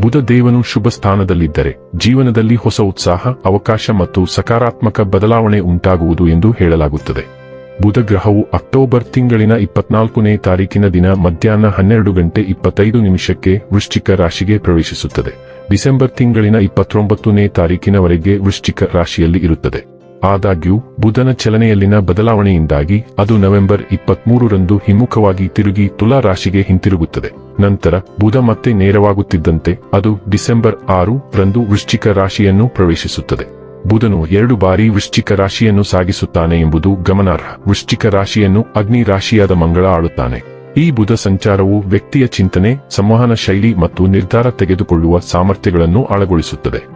ಬುಧ ದೇವನು ಶುಭ ಸ್ಥಾನದಲ್ಲಿದ್ದರೆ ಜೀವನದಲ್ಲಿ ಹೊಸ ಉತ್ಸಾಹ, ಅವಕಾಶ ಮತ್ತು ಸಕಾರಾತ್ಮಕ ಬದಲಾವಣೆ ಉಂಟಾಗುವುದು ಎಂದು ಹೇಳಲಾಗುತ್ತದೆ. ಬುಧ ಗ್ರಹವು ಅಕ್ಟೋಬರ್ ತಿಂಗಳಿನ ಇಪ್ಪತ್ನಾಲ್ಕನೇ ತಾರೀಕಿನ ದಿನ ಮಧ್ಯಾಹ್ನ ಹನ್ನೆರಡು ಗಂಟೆ ಇಪ್ಪತ್ತೈದು ನಿಮಿಷಕ್ಕೆ ವೃಶ್ಚಿಕ ರಾಶಿಗೆ ಪ್ರವೇಶಿಸುತ್ತದೆ. ಡಿಸೆಂಬರ್ ತಿಂಗಳಿನ ಇಪ್ಪತ್ತೊಂಬತ್ತನೇ ತಾರೀಕಿನವರೆಗೆ ವೃಶ್ಚಿಕ ರಾಶಿಯಲ್ಲಿ ಇರುತ್ತದೆ. ಆದಾಗ್ಯೂ, ಬುಧನ ಚಲನೆಯಲ್ಲಿನ ಬದಲಾವಣೆಯಿಂದಾಗಿ ಅದು ನವೆಂಬರ್ ಇಪ್ಪತ್ಮೂರರಂದು ಹಿಮ್ಮುಖವಾಗಿ ತಿರುಗಿ ತುಲಾ ರಾಶಿಗೆ ಹಿಂತಿರುಗುತ್ತದೆ. ನಂತರ, ಬುಧ ಮತ್ತೆ ನೇರವಾಗುತ್ತಿದ್ದಂತೆ ಅದು ಡಿಸೆಂಬರ್ ಆರು ರಂದು ವೃಶ್ಚಿಕ ರಾಶಿಯನ್ನು ಪ್ರವೇಶಿಸುತ್ತದೆ. ಬುಧನು ಎರಡು ಬಾರಿ ವೃಶ್ಚಿಕ ರಾಶಿಯನ್ನು ಸಾಗಿಸುತ್ತಾನೆ ಎಂಬುದು ಗಮನಾರ್ಹ. ವೃಶ್ಚಿಕ ರಾಶಿಯನ್ನು ಅಗ್ನಿ ರಾಶಿಯಾದ ಮಂಗಳ ಆಳುತ್ತಾನೆ. ಈ ಬುಧ ಸಂಚಾರವು ವ್ಯಕ್ತಿಯ ಚಿಂತನೆ, ಸಂವಹನ ಶೈಲಿ ಮತ್ತು ನಿರ್ಧಾರ ತೆಗೆದುಕೊಳ್ಳುವ ಸಾಮರ್ಥ್ಯಗಳನ್ನು ಆಳಗೊಳಿಸುತ್ತದೆ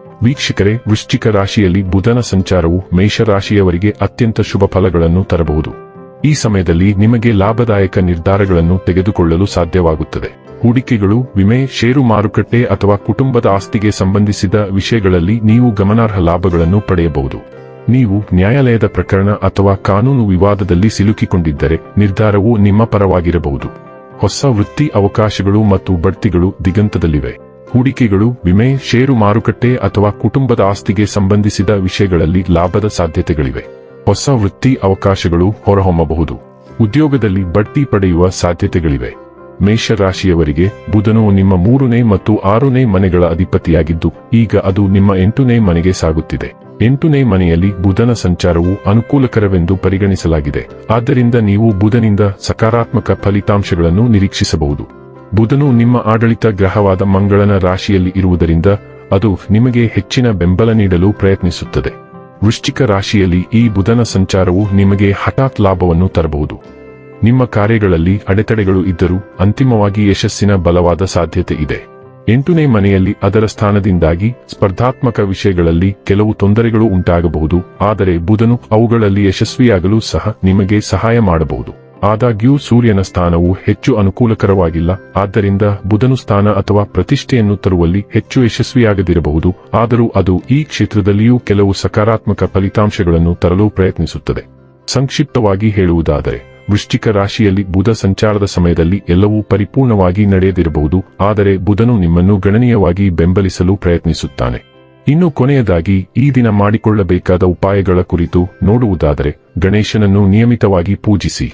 ವೀಕ್ಷಕರೇ, ವೃಶ್ಚಿಕ ರಾಶಿಯಲ್ಲಿ ಬುಧನ ಸಂಚಾರವು ಮೇಷರಾಶಿಯವರಿಗೆ ಅತ್ಯಂತ ಶುಭ ಫಲಗಳನ್ನು ತರಬಹುದು. ಈ ಸಮಯದಲ್ಲಿ ನಿಮಗೆ ಲಾಭದಾಯಕ ನಿರ್ಧಾರಗಳನ್ನು ತೆಗೆದುಕೊಳ್ಳಲು ಸಾಧ್ಯವಾಗುತ್ತದೆ. ಹೂಡಿಕೆಗಳು, ವಿಮೆ, ಷೇರು ಮಾರುಕಟ್ಟೆ ಅಥವಾ ಕುಟುಂಬದ ಆಸ್ತಿಗೆ ಸಂಬಂಧಿಸಿದ ವಿಷಯಗಳಲ್ಲಿ ನೀವು ಗಮನಾರ್ಹ ಲಾಭಗಳನ್ನು ಪಡೆಯಬಹುದು. ನೀವು ನ್ಯಾಯಾಲಯದ ಪ್ರಕರಣ ಅಥವಾ ಕಾನೂನು ವಿವಾದದಲ್ಲಿ ಸಿಲುಕಿಕೊಂಡಿದ್ದರೆ ನಿರ್ಧಾರವು ನಿಮ್ಮ ಪರವಾಗಿರಬಹುದು. ಹೊಸ ವೃತ್ತಿ ಅವಕಾಶಗಳು ಮತ್ತು ಬಡ್ತಿಗಳು ದಿಗಂತದಲ್ಲಿವೆ. ಹೂಡಿಕೆಗಳು, ವಿಮೆ, ಷೇರು ಮಾರುಕಟ್ಟೆ ಅಥವಾ ಕುಟುಂಬದ ಆಸ್ತಿಗೆ ಸಂಬಂಧಿಸಿದ ವಿಷಯಗಳಲ್ಲಿ ಲಾಭದ ಸಾಧ್ಯತೆಗಳಿವೆ. ಹೊಸ ವೃತ್ತಿ ಅವಕಾಶಗಳು ಹೊರಹೊಮ್ಮಬಹುದು. ಉದ್ಯೋಗದಲ್ಲಿ ಬಡ್ತಿ ಪಡೆಯುವ ಸಾಧ್ಯತೆಗಳಿವೆ. ಮೇಷರಾಶಿಯವರಿಗೆ ಬುಧನು ನಿಮ್ಮ ಮೂರನೇ ಮತ್ತು ಆರನೇ ಮನೆಗಳ ಅಧಿಪತಿಯಾಗಿದ್ದು, ಈಗ ಅದು ನಿಮ್ಮ ಎಂಟನೇ ಮನೆಗೆ ಸಾಗುತ್ತಿದೆ. ಎಂಟನೇ ಮನೆಯಲ್ಲಿ ಬುಧನ ಸಂಚಾರವು ಅನುಕೂಲಕರವೆಂದು ಪರಿಗಣಿಸಲಾಗಿದೆ. ಆದ್ದರಿಂದ ನೀವು ಬುಧನಿಂದ ಸಕಾರಾತ್ಮಕ ಫಲಿತಾಂಶಗಳನ್ನು ನಿರೀಕ್ಷಿಸಬಹುದು. ಬುಧನು ನಿಮ್ಮ ಆಡಳಿತ ಗ್ರಹವಾದ ಮಂಗಳನ ರಾಶಿಯಲ್ಲಿ ಇರುವುದರಿಂದ ಅದು ನಿಮಗೆ ಹೆಚ್ಚಿನ ಬೆಂಬಲ ನೀಡಲು ಪ್ರಯತ್ನಿಸುತ್ತದೆ. ವೃಶ್ಚಿಕ ರಾಶಿಯಲ್ಲಿ ಈ ಬುಧನ ಸಂಚಾರವು ನಿಮಗೆ ಹಠಾತ್ ಲಾಭವನ್ನು ತರಬಹುದು. ನಿಮ್ಮ ಕಾರ್ಯಗಳಲ್ಲಿ ಅಡೆತಡೆಗಳು ಇದ್ದರೂ ಅಂತಿಮವಾಗಿ ಯಶಸ್ಸಿನ ಬಲವಾದ ಸಾಧ್ಯತೆ ಇದೆ. ಎಂಟನೇ ಮನೆಯಲ್ಲಿ ಅದರ ಸ್ಥಾನದಿಂದಾಗಿ ಸ್ಪರ್ಧಾತ್ಮಕ ವಿಷಯಗಳಲ್ಲಿ ಕೆಲವು ತೊಂದರೆಗಳು ಉಂಟಾಗಬಹುದು, ಆದರೆ ಬುಧನು ಅವುಗಳಲ್ಲಿ ಯಶಸ್ವಿಯಾಗಲು ಸಹ ನಿಮಗೆ ಸಹಾಯ ಮಾಡಬಹುದು. ಆದಾಗ್ಯೂ ಸೂರ್ಯನ ಸ್ಥಾನವು ಹೆಚ್ಚು ಅನುಕೂಲಕರವಾಗಿಲ್ಲ. ಆದ್ದರಿಂದ ಬುಧನು ಸ್ಥಾನ ಅಥವಾ ಪ್ರತಿಷ್ಠೆಯನ್ನು ತರುವಲ್ಲಿ ಹೆಚ್ಚು ಯಶಸ್ವಿಯಾಗದಿರಬಹುದು. ಆದರೂ ಅದು ಈ ಕ್ಷೇತ್ರದಲ್ಲಿಯೂ ಕೆಲವು ಸಕಾರಾತ್ಮಕ ಫಲಿತಾಂಶಗಳನ್ನು ತರಲು ಪ್ರಯತ್ನಿಸುತ್ತದೆ. ಸಂಕ್ಷಿಪ್ತವಾಗಿ ಹೇಳುವುದಾದರೆ, ವೃಶ್ಚಿಕ ರಾಶಿಯಲ್ಲಿ ಬುಧ ಸಂಚಾರದ ಸಮಯದಲ್ಲಿ ಎಲ್ಲವೂ ಪರಿಪೂರ್ಣವಾಗಿ ನಡೆಯದಿರಬಹುದು. ಆದರೆ ಬುಧನು ನಿಮ್ಮನ್ನು ಗಣನೀಯವಾಗಿ ಬೆಂಬಲಿಸಲು ಪ್ರಯತ್ನಿಸುತ್ತಾನೆ. ಇನ್ನು ಕೊನೆಯದಾಗಿ, ಈ ದಿನ ಮಾಡಿಕೊಳ್ಳಬೇಕಾದ ಉಪಾಯಗಳ ಕುರಿತು ನೋಡುವುದಾದರೆ, ಗಣೇಶನನ್ನು ನಿಯಮಿತವಾಗಿ ಪೂಜಿಸಿ.